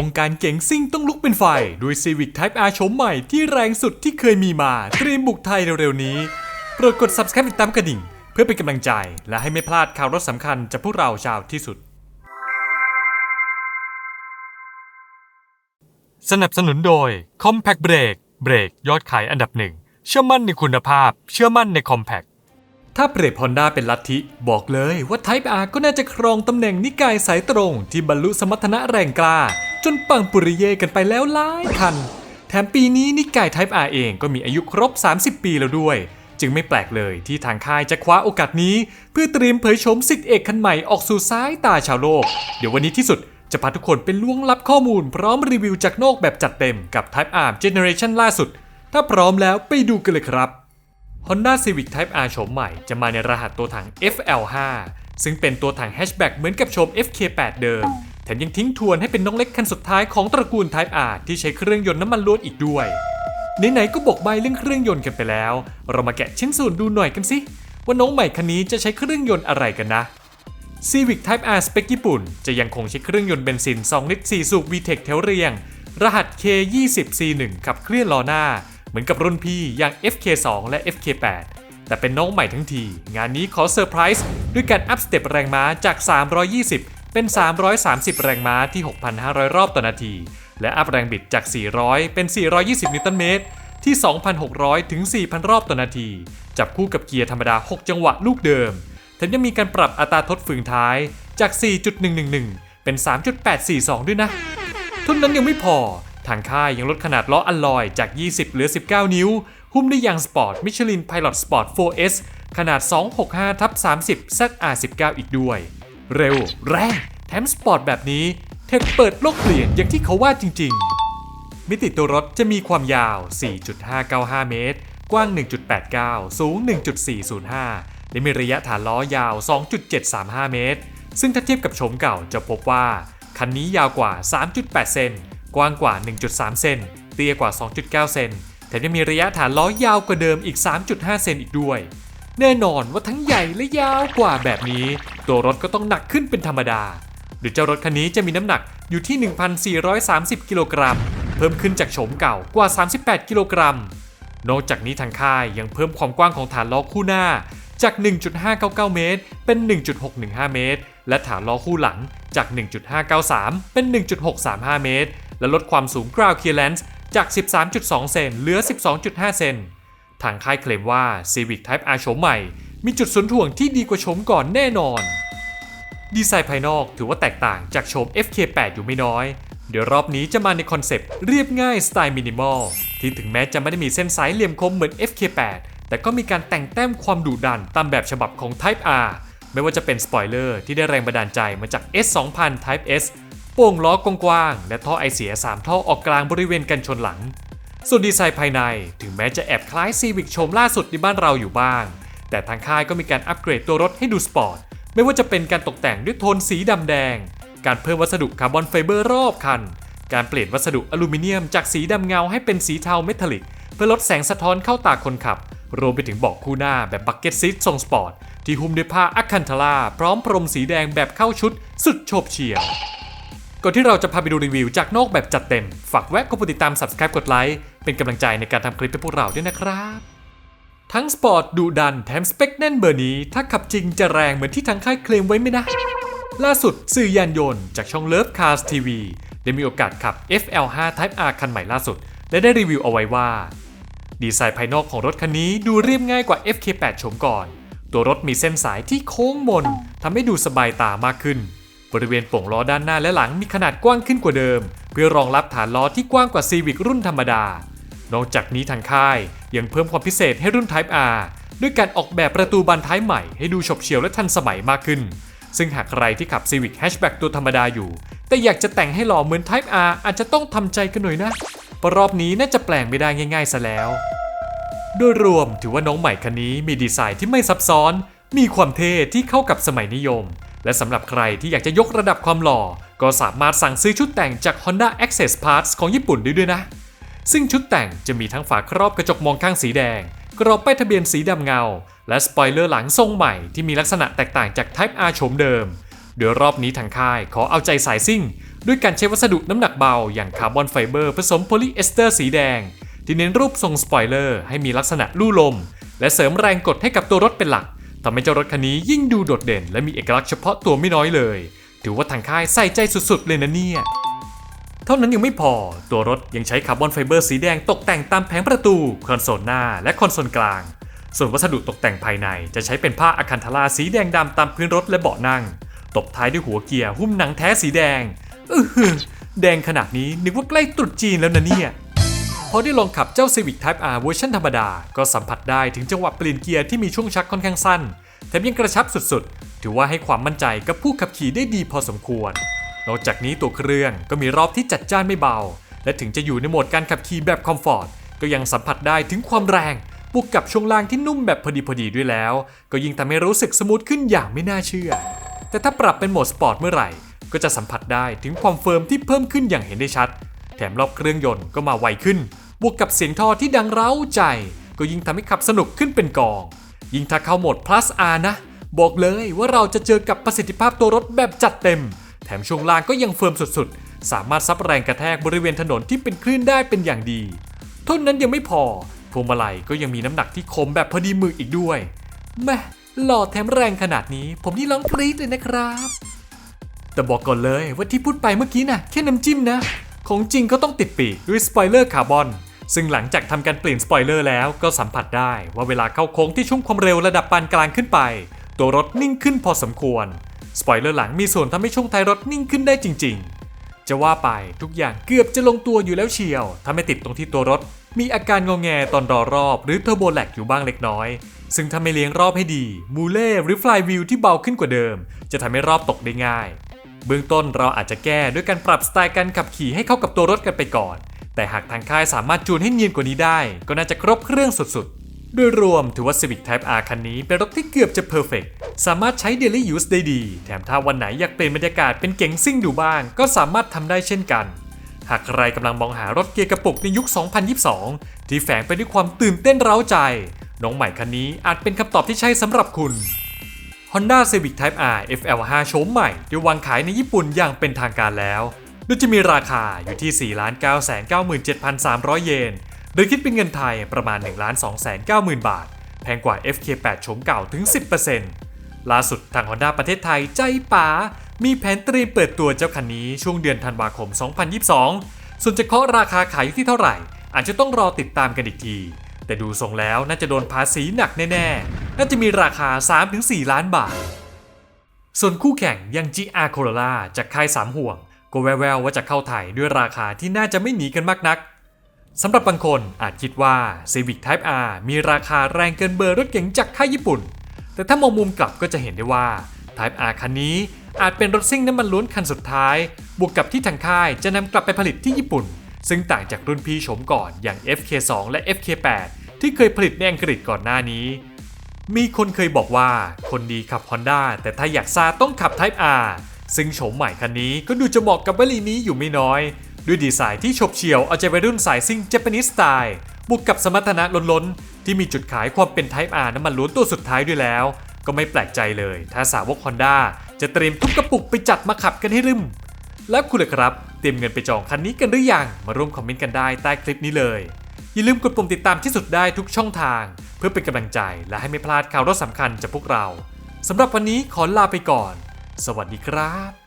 วงการเก๋งซิ่งต้องลุกเป็นไฟ ด้วย Civic Type R โฉมใหม่ที่แรงสุดที่เคยมีมา เตรียมบุกไทยเร็วๆนี้ โปรดกด subscribe ติดตามกระดิ่ง เพื่อเป็นกำลังใจ และให้ไม่พลาดข่าวรถสำคัญจากพวกเราชาวที่สุด สนับสนุนโดย Compact Brake เบรกยอดขายอันดับหนึ่ง เชื่อมั่นในคุณภาพ เชื่อมั่นใน Compact ถ้าเปรียบฮอนด้าเป็นลัทธิ บอกเลยว่า Type R ก็น่าจะครองตำแหน่งนิกายสายตรงที่บรรลุสมรรถนะแรงกล้า จนปังปุริเยกันไปแล้วหลายคัน แถมปีนี้นิกาย Type R เองก็มีอายุครบ 30 ปีแล้วด้วย จึงไม่แปลกเลยที่ทางค่ายจะคว้าโอกาสนี้ เพื่อเตรียมเผยโฉมสิทธิเอกคันใหม่ออกสู่ซ้ายตาชาวโลก เดี๋ยววันนี้ที่สุดจะพาทุกคนไปล้วงลับข้อมูลพร้อมรีวิวจากนอกแบบจัดเต็มกับ Type R Generation ล่าสุด ถ้าพร้อมแล้วไปดูกันเลยครับ Honda Civic Type R โฉมใหม่จะมาในรหัสตัวถัง FL5 ซึ่งเป็นตัวถังแฮชแบ็กเหมือนกับโฉม FK8 เดิม แถมยังทิ้งทวนให้เป็นน้องเล็กคันสุดท้ายของตระกูล Type R ที่ใช้เครื่องยนต์น้ำมันล้วนอีกด้วยไหนๆก็บอกใบเรื่องเครื่องยนต์กันไปแล้ว เรามาแกะชิ้นส่วนดูหน่อยกันสิว่าน้องใหม่คันนี้จะใช้เครื่องยนต์อะไรกันนะ Civic Type R สเปคญี่ปุ่น จะยังคงใช้เครื่องยนต์เบนซิน 2 ลิตร 4 สูบ VTEC แถวเรียง รหัส K20C1 ขับเคลื่อนล้อหน้า เหมือนกับรุ่นพี่อย่าง FK2 และ FK8 แต่เป็นน้องใหม่ทั้งที งานนี้ขอเซอร์ไพรส์ด้วยการอัพสเต็ปแรงม้าจาก 320 เป็น 330 แรงม้าที่ 6,500 รอบต่อนาที และอัพแรงบิดจาก 400 เป็น 420 นิวตันเมตร ที่ 2,600 ถึง 4,000 รอบต่อนาที จับคู่กับเกียร์ธรรมดา 6 จังหวะลูกเดิมแถมยังมีการปรับอัตราทดฝืนท้ายจาก 4.111 เป็น 3.842 ด้วยนะท่านั้นยังไม่พอ ทางค่ายยังลดขนาดล้ออัลลอยจาก 20 เหลือ 19 นิ้ว หุ้มด้วยยางสปอร์ตมิชลินไพลอตสปอร์ต 4S ขนาด 265ทับ30 ZR19 อีกด้วย เร็ว แรงแถมสปอร์ตแบบนี้ เทคเปิดโลกเปลี่ยนอย่างที่เขาว่าจริง ๆ มิติตัวรถจะมีความยาว 4.595 เมตร กว้าง 1.89 สูง 1.405 และมีระยะฐานล้อยาว 2.735 เมตร ซึ่งถ้าเทียบกับโฉมเก่าจะพบว่า คันนี้ยาวกว่า 3.8 เซน กว้างกว่า 1.3 เซน เตี้ยกว่า 2.9 เซน แถมยังมีระยะฐานล้อยาวกว่าเดิมอีก 3.5 เซนอีกด้วย แน่นอนว่าทั้งใหญ่และยาวกว่าแบบนี้ ตัวรถก็ต้องหนักขึ้นเป็นธรรมดาโดยเจ้ารถคันนี้จะมีน้ำหนักอยู่ที่ 1,430 กิโลกรัม เพิ่มขึ้นจากโฉมเก่ากว่า 38 กิโลกรัม นอกจากนี้ทางค่ายยังเพิ่มความกว้างของฐานล้อคู่หน้าจาก 1.599 เมตร เป็น 1.615 เมตร และฐานล้อคู่หลังจาก 1.593 เป็น 1.635 เมตร และลดความสูง ground clearance จาก 13.2 เซนเหลือ 12.5 เซน ทางค่ายเคลมว่า Civic Type R โฉมใหม่ มีจุดศูนย์ถ่วงที่ดีกว่าโฉมก่อนแน่นอน ดีไซน์ภายนอกถือว่าแตกต่างจากโฉม FK8 อยู่ไม่น้อย เดี๋ยวรอบนี้จะมาในคอนเซปต์เรียบง่ายสไตล์มินิมอลที่ถึงแม้จะไม่ได้มีเส้นสายเหลี่ยมคมเหมือน FK8 แต่ก็มีการแต่งแต้มความดุดันตามแบบฉบับของ Type R ไม่ว่าจะเป็นสปอยเลอร์ที่ได้แรงบันดาลใจมาจาก S2000 Type S โป่งล้อกว้างๆและท่อไอเสีย 3 ท่อออกกลางบริเวณกันชนหลัง ส่วนดีไซน์ภายในถึงแม้จะแอบคล้าย Civic โฉมล่าสุดในบ้านเราอยู่บ้าง แต่ทางค่ายก็มีการอัปเกรดตัวรถให้ดูสปอร์ต ไม่ว่าจะเป็นการตกแต่งด้วยโทนสีดำแดง การเพิ่มวัสดุคาร์บอนไฟเบอร์รอบคัน การเปลี่ยนวัสดุอลูมิเนียมจากสีดำเงาให้เป็นสีเทาเมทัลลิก เพื่อลดแสงสะท้อนเข้าตาคนขับ รวมไปถึงเบาะคู่หน้าแบบบักเก็ตซีททรงสปอร์ตที่หุ้มด้วยผ้าอัคคันทาราพร้อมพรมสีแดงแบบเข้าชุด สุดโฉบเฉี่ยวก่อนที่เราจะพาไปดูรีวิวจากนอกแบบจัดเต็ม ฝากแวะกดติดตาม subscribe กดไลค์ เป็นกำลังใจในการทำคลิปให้พวกเราด้วยนะครับ ทั้งสปอร์ตดุดันแถมสเปคแน่นเบอร์นี้ ถ้าขับจริงจะแรงเหมือนที่ทางค่ายเคลมไว้ไหมนะ ล่าสุดสื่อยานยนต์จากช่อง Love Cars TV ได้มีโอกาสขับ FL5 Type R คันใหม่ล่าสุด และได้รีวิวเอาไว้ว่า ดีไซน์ภายนอกของรถคันนี้ดูเรียบง่ายกว่า FK8 โฉมก่อน ตัวรถมีเส้นสายที่โค้งมนทำให้ดูสบายตามากขึ้น บริเวณโป่งล้อด้านหน้าและหลังมีขนาดกว้างขึ้นกว่าเดิม เพื่อรองรับฐานล้อที่กว้างกว่า Civic รุ่นธรรมดา นอกจากนี้ทางค่ายยังเพิ่มความพิเศษให้รุ่น Type R ด้วยการออกแบบประตูบานท้ายใหม่ให้ดูฉบเฉียวและทันสมัยมากขึ้น ซึ่งหากใครที่ขับ Civic Hatchback ตัวธรรมดาอยู่ แต่อยากจะแต่งให้หล่อเหมือน Type R อาจจะต้องทำใจกันหน่อยนะเพราะรอบนี้น่าจะแปลงไม่ได้ง่ายๆซะแล้ว โดยรวมถือว่าน้องใหม่คันนี้มีดีไซน์ที่ไม่ซับซ้อน มีความเท่ที่เข้ากับสมัยนิยม และสำหรับใครที่อยากจะยกระดับความหล่อ ก็สามารถสั่งซื้อชุดแต่งจาก Honda Access Parts ของญี่ปุ่นได้ด้วยนะ ซึ่งชุดแต่งจะมีทั้งฝาครอบกระจกมองข้างสีแดง กรอบป้ายทะเบียนสีดำเงา และสปอยเลอร์หลังทรงใหม่ที่มีลักษณะแตกต่างจาก Type R โฉมเดิม โดยรอบนี้ทางค่ายขอเอาใจสายซิ่ง ด้วยการใช้วัสดุน้ำหนักเบาอย่างคาร์บอนไฟเบอร์ผสมโพลีเอสเตอร์สีแดง ที่เน้นรูปทรงสปอยเลอร์ให้มีลักษณะลู่ลม และเสริมแรงกดให้กับตัวรถเป็นหลักทำให้เจ้ารถคันนี้ยิ่งดูโดดเด่น และมีเอกลักษณ์เฉพาะตัวไม่น้อยเลย ถือว่าทางค่ายใส่ใจสุดๆเลยนะเนี่ย เท่านั้นยังไม่พอ ตัวรถยังใช้คาร์บอนไฟเบอร์สีแดงตกแต่งตามแผงประตู คอนโซลหน้าและคอนโซลกลาง ส่วนวัสดุตกแต่งภายในจะใช้เป็นผ้าอะคันทาราสีแดงดำตามพื้นรถและเบาะนั่ง ตบท้ายด้วยหัวเกียร์หุ้มหนังแท้สีแดงอือหือแดงขนาดนี้นึกว่าใกล้ตรุษจีนแล้วนะเนี่ยพอได้ลองขับเจ้า Civic Type R เวอร์ชันธรรมดา ก็สัมผัสได้ถึงจังหวะเปลี่ยนเกียร์ที่มีช่วงชักค่อนข้างสั้นแถมยังกระชับสุดๆ ถือว่าให้ความมั่นใจกับผู้ขับขี่ได้ดีพอสมควร นอกจากนี้ตัวเครื่องก็มีรอบที่จัดจ้านไม่เบา และถึงจะอยู่ในโหมดการขับขี่แบบคอมฟอร์ตก็ยังสัมผัสได้ถึงความแรงบวกกับช่วงล่างที่นุ่มแบบพอดีพอดีด้วยแล้ว ก็ยิ่งทำให้รู้สึกสมูทขึ้นอย่างไม่น่าเชื่อ แต่ถ้าปรับเป็นโหมดสปอร์ตเมื่อไหร่ ก็จะสัมผัสได้ถึงความเฟิร์มที่เพิ่มขึ้นอย่างเห็นได้ชัด แถมรอบเครื่องยนต์ก็มาไวขึ้น บวกกับเสียงท่อที่ดังเร้าใจ ก็ยิ่งทำให้ขับสนุกขึ้นเป็นกอง ยิ่งถ้าเข้าโหมด plus R นะ บอกเลยว่าเราจะเจอกับประสิทธิภาพตัวรถแบบจัดเต็ม แถมช่วงล่างก็ยังเฟิร์มสุดๆ สามารถซับแรงกระแทกบริเวณถนนที่เป็นคลื่นได้เป็นอย่างดีเท่านั้นยังไม่พอพวงมาลัยก็ยังมีน้ำหนักที่คมแบบพอดีมืออีกด้วยแม่หล่อแถมแรงขนาดนี้ ผมนี่ร้องกรี๊ดเลยนะครับ แต่บอกก่อนเลยว่าที่พูดไปเมื่อกี้น่ะแค่น้ำจิ้มนะ ของจริงก็ต้องติดปีกด้วยสปอยเลอร์คาร์บอนซึ่งหลังจากทำการเปลี่ยนสปอยเลอร์แล้วก็สัมผัสได้ว่าเวลาเข้าโค้งที่ช่วงความเร็วระดับปานกลางขึ้นไป ตัวรถนิ่งขึ้นพอสมควร สปอยเลอร์หลังมีส่วนทำให้ช่วงท้ายรถนิ่งขึ้นได้จริง ๆ จะว่าไปทุกอย่างเกือบจะลงตัวอยู่แล้วเชียวถ้าไม่ติดตรงที่ตัวรถ มีอาการงอแงตอนรอรอบหรือเทอร์โบแลกอยู่บ้างเล็กน้อย ซึ่งถ้าไม่เลี้ยงรอบให้ดี มูเล่หรือฟลายวิวที่เบาขึ้นกว่าเดิม จะทำให้รอบตกได้ง่าย เบื้องต้นเราอาจจะแก้ด้วยการปรับสไตล์การขับขี่ให้เข้ากับตัวรถกันไปก่อน แต่หากทางค่ายสามารถจูนให้เนียนกว่านี้ได้ ก็น่าจะครบเครื่องสุดๆ โดยรวมถือว่า Civic Type R คันนี้เป็นรถที่เกือบจะ perfect สามารถใช้ daily use ได้ดี แถมถ้าวันไหนอยากเปลี่ยนบรรยากาศเป็นเก๋งซิ่งดูบ้าง ก็สามารถทำได้เช่นกัน หากใครกำลังมองหารถเกียร์กระปุกในยุค 2022 ที่แฝงไปด้วยความตื่นเต้นเร้าใจน้องใหม่คันนี้อาจเป็นคำตอบที่ใช่สำหรับคุณ Honda Civic Type R FL5 โฉมใหม่ที่วางขายในญี่ปุ่นอย่างเป็นทางการแล้วโดยจะมีราคาอยู่ที่ 4,997,300 เยน โดยคิดเป็นเงินไทยประมาณ 1,290,000 บาท แพงกว่า FK8 โฉมเก่าถึง 10%ล่าสุดทาง Honda ประเทศไทยใจป๋ามีแผนเตรียมเปิดตัวเจ้าคันนี้ช่วงเดือนธันวาคม 2022 ส่วนจะเคาะราคาขายอยู่ที่เท่าไหร่ อาจจะต้องรอติดตามกันอีกที แต่ดูทรงแล้วน่าจะโดนภาษีหนักแน่ๆ น่าจะมีราคา 3-4 ล้านบาท ส่วนคู่แข่งอย่าง GR Corolla จากค่ายสามห่วง ก็แววๆว่าจะเข้าไทยด้วยราคาที่น่าจะไม่หนีกันมากนัก สำหรับบางคนอาจคิดว่า Civic Type R มีราคาแรงเกินเบอร์รถเก๋งจากค่ายญี่ปุ่น แต่ถ้ามองมุมกลับก็จะเห็นได้ว่า Type R คันนี้อาจเป็นรถซิ่งน้ำมันล้วนคันสุดท้าย บวกกับที่ทางค่ายจะนำกลับไปผลิตที่ญี่ปุ่น ซึ่งต่างจากรุ่นพี่โฉมก่อนอย่าง FK2 และ FK8 ที่เคยผลิตในอังกฤษก่อนหน้านี้ มีคนเคยบอกว่าคนดีขับ Honda แต่ถ้าอยากซาต้องขับ Type R ซึ่งโฉมใหม่คันนี้ก็ดูจะเหมาะกับวลีนี้อยู่ไม่น้อย ด้วยดีไซน์ที่ฉบเฉี่ยวเอาใจวัยรุ่นสายซิ่งเจแปนิสสไตล์บวกกับสมรรถนะล้นๆ ที่มีจุดขายความเป็น Type R น้ำมันล้วนตัวสุดท้ายด้วยแล้ว ก็ไม่แปลกใจเลย ถ้าสาวก Honda จะเตรียมทุกกระปุกไปจัดมาขับกันให้รึม แล้วคุณล่ะครับ เตรียมเงินไปจองคันนี้กันหรือยัง มาร่วมคอมเมนต์กันได้ใต้คลิปนี้เลย อย่าลืมกดปุ่มติดตามที่สุดได้ทุกช่องทาง เพื่อเป็นกำลังใจและให้ไม่พลาดข่าวรถสำคัญจากพวกเราสำหรับวันนี้ขอลาไปก่อน สวัสดีครับ